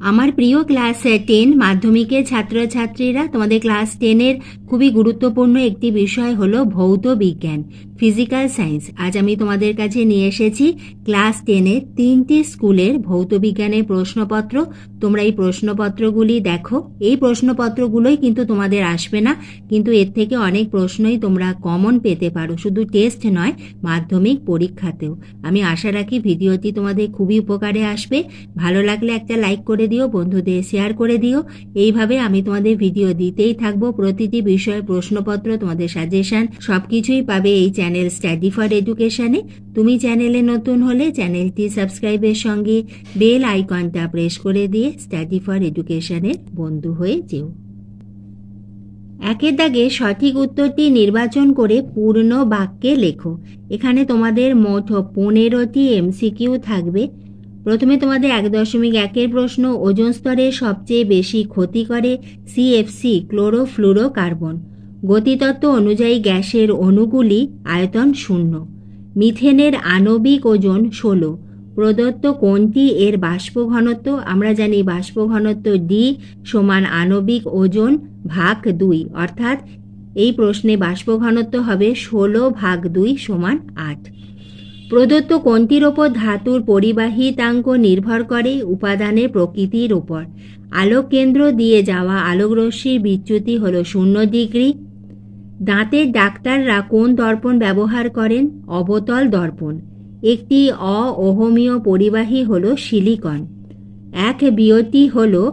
আমার প্রিয় class ten মাধ্যমিকের ছাত্রছাত্রীরা, তোমাদের ক্লাস টেনের খুবই গুরুত্বপূর্ণ একটি বিষয় হল ভৌত বিজ্ঞান ফিজিক্যাল সায়েন্স আজ আমি তোমাদের কাছে নিয়ে এসেছি ক্লাস টেনের তিনটি স্কুলের ভৌত বিজ্ঞানের প্রশ্নপত্র। তোমরা এই প্রশ্নপত্রগুলি দেখো। এই প্রশ্নপত্রগুলোই কিন্তু তোমাদের আসবে না, কিন্তু এর থেকে অনেক প্রশ্নই তোমরা কমন পেতে পারো, শুধু টেস্ট নয়, মাধ্যমিক পরীক্ষাতেও। আমি আশা রাখি ভিডিওটি তোমাদের খুবই উপকারে আসবে। ভালো লাগলে একটা লাইক করে দিও, বন্ধুদের শেয়ার করে দিও। এইভাবে আমি তোমাদের ভিডিও দিতেই থাকব। প্রতিটি বিষয়ের প্রশ্নপত্র, তোমাদের সাজেশন সবকিছুই পাবে এই চ্যানেল স্টাডি ফর এডুকেশনে তুমি চ্যানেলে নতুন হলে চ্যানেলটি সাবস্ক্রাইবের সঙ্গে বেল আইকনটা প্রেস করে দিয়ে স্টাডি ফর এডুকেশনের বন্ধু হয়ে যেও। একের দাগে সঠিক উত্তরটি নির্বাচন করে পূর্ণ বাক্যে লেখো। এখানে তোমাদের মোট পনেরোটি এমসিকিউ থাকবে। প্রথমে তোমাদের এক দশমিক একের প্রশ্ন, ওজন স্তরে সবচেয়ে বেশি ক্ষতি করে সিএফসি ক্লোরোফ্লুরো কার্বন গতিতত্ত্ব অনুযায়ী গ্যাসের অণুগুলি আয়তন শূন্য। মিথেনের আণবিক ওজন ষোলো। প্রদত্ত কোনটি এর বাষ্প ঘনত্ব আমরা জানি বাষ্প ঘনত্ব ডি সমান আণবিক ওজন ভাগ দুই, অর্থাৎ এই প্রশ্নে বাষ্প ঘনত্ব হবে ষোলো ভাগ দুই সমান আট। প্রদত্ত কোনটির ওপর ধাতুর পরিবাহিতাঙ্ক নির্ভর করে উপাদানের প্রকৃতির ওপর। আলোক কেন্দ্র দিয়ে যাওয়া আলোকরশ্মির বিচ্যুতি হল শূন্য ডিগ্রি দাঁতের ডাক্তাররা কোন দর্পণ ব্যবহার করেন? অবতল দর্পণ। একটি অওহমীয় পরিবাহী হল সিলিকন। এক বিয়তি হল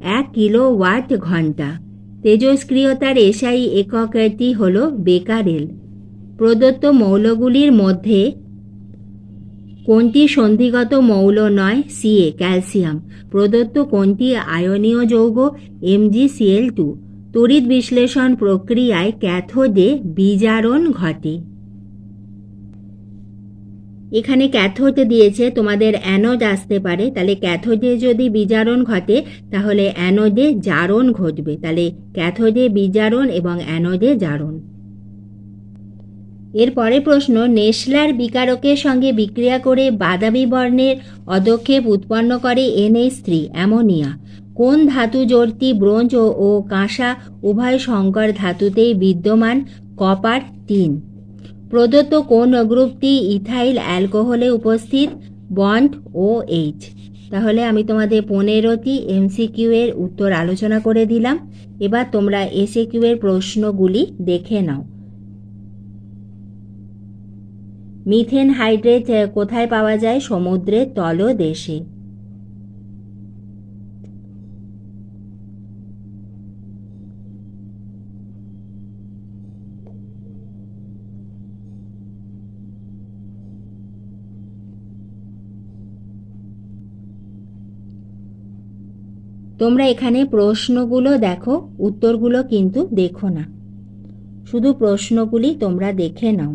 এক কিলো ওয়াট ঘণ্টা। তেজস্ক্রিয়তার এসআই এককটি হল বেকারেল প্রদত্ত মৌলগুলির মধ্যে কোনটি সন্ধিগত মৌল নয়? CA calcium. প্রদত্ত কোনটি আয়নীয় যৌগ? MGCL two. তড়িৎ বিশ্লেষণ প্রক্রিয়ায় ক্যাথোডে বিজারণ ঘটে। এখানে ক্যাথোড দিয়েছে, তোমাদের অ্যানোড আসতে পারে। তাহলে ক্যাথোডে যদি বিজারণ ঘটে, তাহলে অ্যানোডে জারণ ঘটবে। তাহলে ক্যাথোডে বিজারণ এবং অ্যানোডে জারণ। এরপরে প্রশ্ন, নেসলার বিকারকের সঙ্গে বিক্রিয়া করে বাদামি বর্ণের অদক্ষেপ উৎপন্ন করে এনএইচ থ্রি, অ্যামোনিয়া। কোন ধাতু জোড়টি ব্রোঞ্জ ও কাঁসা উভয় সংকর ধাতুতেই বিদ্যমান? কপার তিন। প্রদত্ত কোন গ্রুপটি ইথাইল অ্যালকোহলে উপস্থিত? Bond O H. তাহলে আমি তোমাদের পনেরোটি এমসিকিউ এর উত্তর আলোচনা করে দিলাম। এবার তোমরা এসে কিউ এর প্রশ্নগুলি দেখে নাও। মিথেন হাইড্রেট কোথায় পাওয়া যায়? সমুদ্রের তলদেশে। তোমরা এখানে প্রশ্নগুলো দেখো, উত্তরগুলো কিন্তু দেখো না। শুধু প্রশ্নগুলি তোমরা দেখে নাও।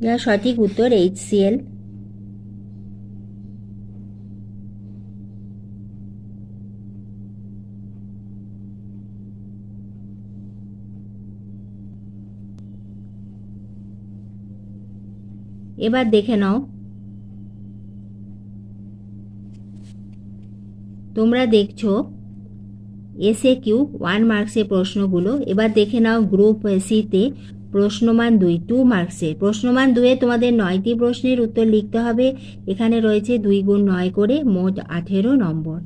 যার সঠিক উত্তর এইচ এবার দেখে নাও। তোমরা দেখছ এসে কিউ ওয়ান মার্কসের প্রশ্নগুলো। এবার দেখে নাও গ্রুপ সিতে প্রশ্নমান দুই টু মার্কসের প্রশ্নমান দুয়ে তোমাদের নয়টি প্রশ্নের উত্তর লিখতে হবে। এখানে রয়েছে দুই গুণ নয় করে মোট আঠেরো নম্বর।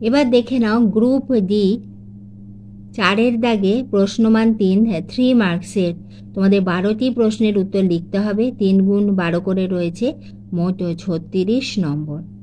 এবার দেখে নাও গ্রুপ ডি চারের দাগে প্রশ্নমান তিন থ্রি মার্কসের তোমাদের বারোটি প্রশ্নের উত্তর লিখতে হবে, তিন গুণ বারো করে রয়েছে, মোট ছত্রিশ নম্বর।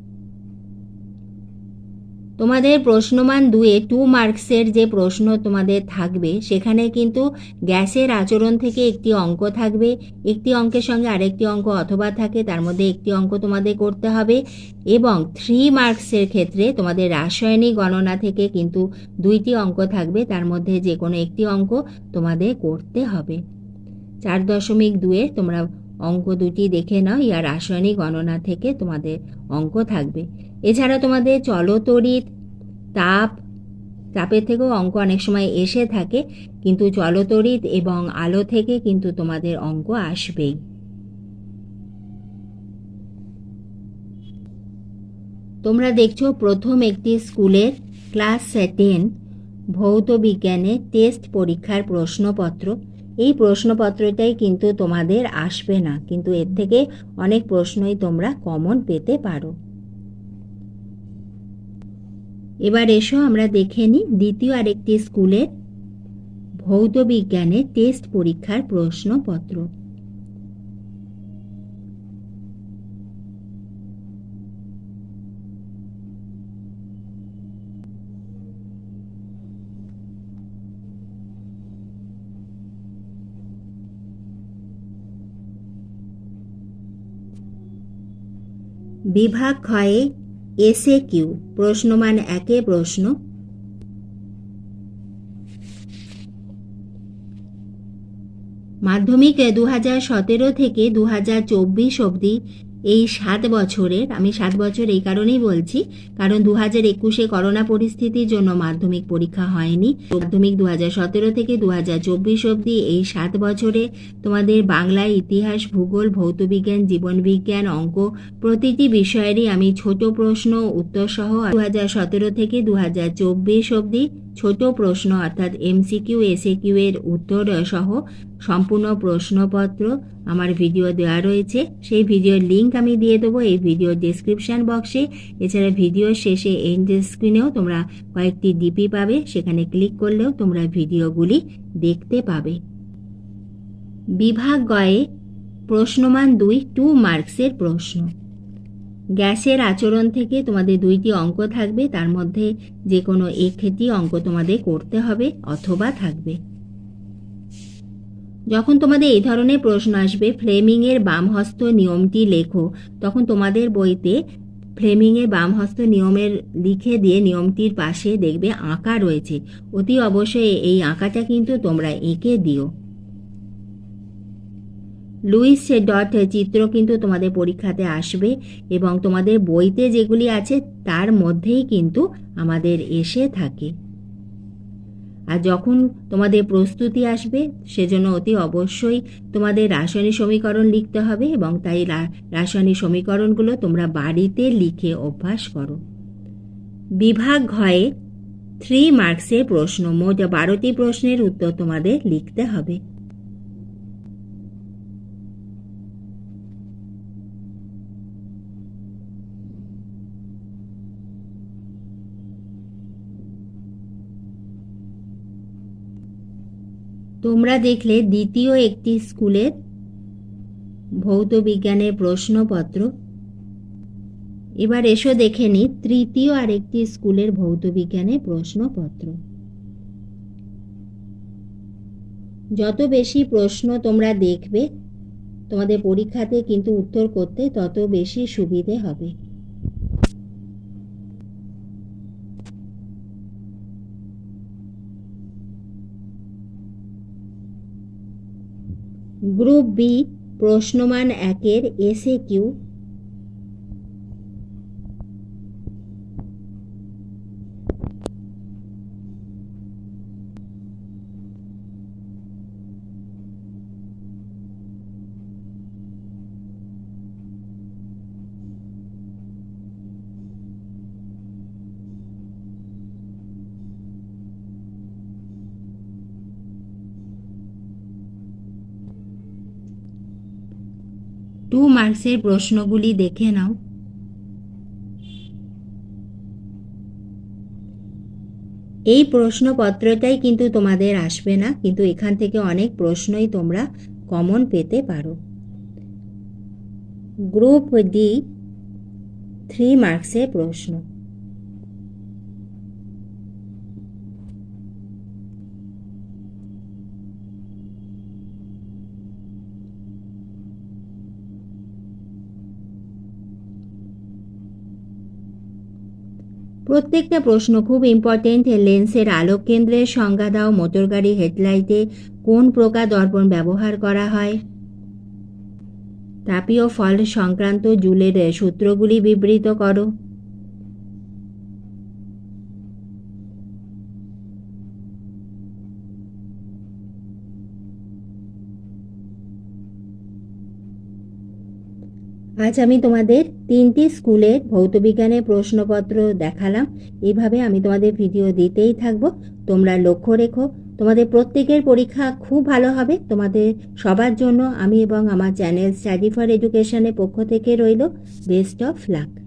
তোমাদের প্রশ্নমান দুয়ে টু মার্কসের যে প্রশ্ন তোমাদের থাকবে, সেখানে কিন্তু গ্যাসের আচরণ থেকে একটি অঙ্ক থাকবে। একটি অঙ্কের সঙ্গে আরেকটি অঙ্ক অথবা থাকে, তার মধ্যে একটি অঙ্ক তোমাদের করতে হবে। এবং থ্রি মার্কসের ক্ষেত্রে তোমাদের রাসায়নিক গণনা থেকে কিন্তু দুইটি অঙ্ক থাকবে, তার মধ্যে যে কোনো একটি অঙ্ক তোমাদের করতে হবে। চার দশমিক দুয়ে তোমরা অঙ্ক দুটি দেখে নাও, ইয়া রাসায়নিক গণনা থেকে তোমাদের অঙ্ক থাকবে। এছাড়া তোমাদের চলতড়িৎ তাপ, তাপের থেকেও অঙ্ক অনেক সময় এসে থাকে, কিন্তু চলতড়িৎ এবং আলো থেকে কিন্তু তোমাদের অঙ্ক আসবেই। তোমরা দেখছ প্রথম একটি স্কুলের ক্লাস টেন ভৌত বিজ্ঞানের টেস্ট পরীক্ষার প্রশ্নপত্র। এই প্রশ্নপত্রটাই কিন্তু তোমাদের আসবে না, কিন্তু এর থেকে অনেক প্রশ্নই তোমরা কমন পেতে পারো। এবার এসো আমরা দেখে নিই দ্বিতীয় আরেকটি স্কুলের ভৌত বিজ্ঞানের টেস্ট পরীক্ষার প্রশ্নপত্র। বিভাগ ক্ষয়ে এসে কিউ। প্রশ্নমান একে প্রশ্ন। মাধ্যমিক দু হাজার সতেরো থেকে দু হাজার চব্বিশ অবধি এই সাত বছরের, আমি সাত বছর এই কারণেই বলছি, কারণ দু হাজার একুশে করোনা পরিস্থিতির জন্য মাধ্যমিক পরীক্ষা হয়নি। মাধ্যমিক দু হাজার সতেরো থেকে দু হাজার চব্বিশ অবধি এই সাত বছরে তোমাদের বাংলা ইতিহাস, ভূগোল, ভৌতবিজ্ঞান, জীবনবিজ্ঞান, অঙ্ক প্রতিটি বিষয়েরই আমি ছোট প্রশ্ন উত্তর সহ দু হাজার সতেরো থেকে দু হাজার চব্বিশ অবধি ছোট প্রশ্ন, অর্থাৎ এমসিকিউ, এসএকিউ এর উত্তর সহ সম্পূর্ণ প্রশ্নপত্র আমার ভিডিও দেওয়া রয়েছে। সেই ভিডিওর লিঙ্ক আমি দিয়ে দেবো এই ভিডিওর ডিসক্রিপশান বক্সে এছাড়া ভিডিওর শেষে এন্ড স্ক্রিনেও তোমরা কয়েকটি ডিপি পাবে। সেখানে ক্লিক করলেও তোমরা ভিডিওগুলি দেখতে পাবে। বিভাগ গয়ে প্রশ্নমান দুই টু মার্কসের প্রশ্ন। গ্যাসের আচরণ থেকে তোমাদের দুইটি অঙ্ক থাকবে। তার মধ্যে যে কোনো একটি অঙ্ক তোমাদের করতে হবে অথবা থাকবে। যখন তোমাদের এই ধরনের প্রশ্ন আসবে, ফ্লেমিংয়ের বামহস্ত নিয়মটি লেখো। তখন তোমাদের বইতে ফ্লেমিংয়ের বামহস্ত নিয়মের লিখে দিয়ে নিয়মটির পাশে দেখবে আঁকা রয়েছে। অতি অবশ্যই এই আঁকাটা কিন্তু তোমরা এঁকে দিও। লুইস ডট চিত্র কিন্তু তোমাদের পরীক্ষাতে আসবে এবং তোমাদের বইতে যেগুলি আছে, তার মধ্যেই কিন্তু আমাদের এসে থাকে। আর যখন তোমাদের প্রস্তুতি আসবে, সেজন্য অতি অবশ্যই তোমাদের রাসায়নিক সমীকরণ লিখতে হবে এবং তাই রাসায়নিক সমীকরণগুলো তোমরা বাড়িতে লিখে অভ্যাস করো। বিভাগ ঘয়ে থ্রি মার্কসের প্রশ্ন, মোট বারোটি প্রশ্নের উত্তর তোমাদের লিখতে হবে। তোমরা দেখলে দ্বিতীয় একটি স্কুলের ভৌত বিজ্ঞানের প্রশ্নপত্র। এবার এসো দেখে নি তৃতীয় আরেকটি স্কুলের ভৌত বিজ্ঞানের প্রশ্নপত্র। যত বেশি প্রশ্ন তোমরা দেখবে, তোমাদের পরীক্ষাতে কিন্তু উত্তর করতে তত বেশি সুবিধে হবে। গ্রুপ বি প্রশ্নমান একের এসে কিউ টু মার্কসের প্রশ্নগুলি দেখে নাও। এই প্রশ্নপত্রটাই কিন্তু তোমাদের আসবে না, কিন্তু এখান থেকে অনেক প্রশ্নই তোমরা কমন পেতে পারো। গ্রুপ ডি থ্রি মার্কসের প্রশ্ন। প্রত্যেকটা প্রশ্ন খুব ইম্পর্টেন্ট লেন্সের আলোক কেন্দ্রের সংজ্ঞা দাও মোটরগাড়ি হেডলাইটে কোন প্রকার দর্পণ ব্যবহার করা হয়? তাপীয় ফল সংক্রান্ত জুলের সূত্রগুলি বিবৃত করো। আজ আমি তোমাদের তিনটি স্কুলের ভৌতবিজ্ঞানের প্রশ্নপত্র দেখালাম। এইভাবে আমি তোমাদের ভিডিও দিতেই থাকব। তোমরা লক্ষ্য রেখো, তোমাদের প্রত্যেকের পরীক্ষা খুব ভালো হবে। তোমাদের সবার জন্য আমি এবং আমার চ্যানেল স্টাডি ফর এডুকেশনের পক্ষ থেকে রইল, বেস্ট অফ লাক।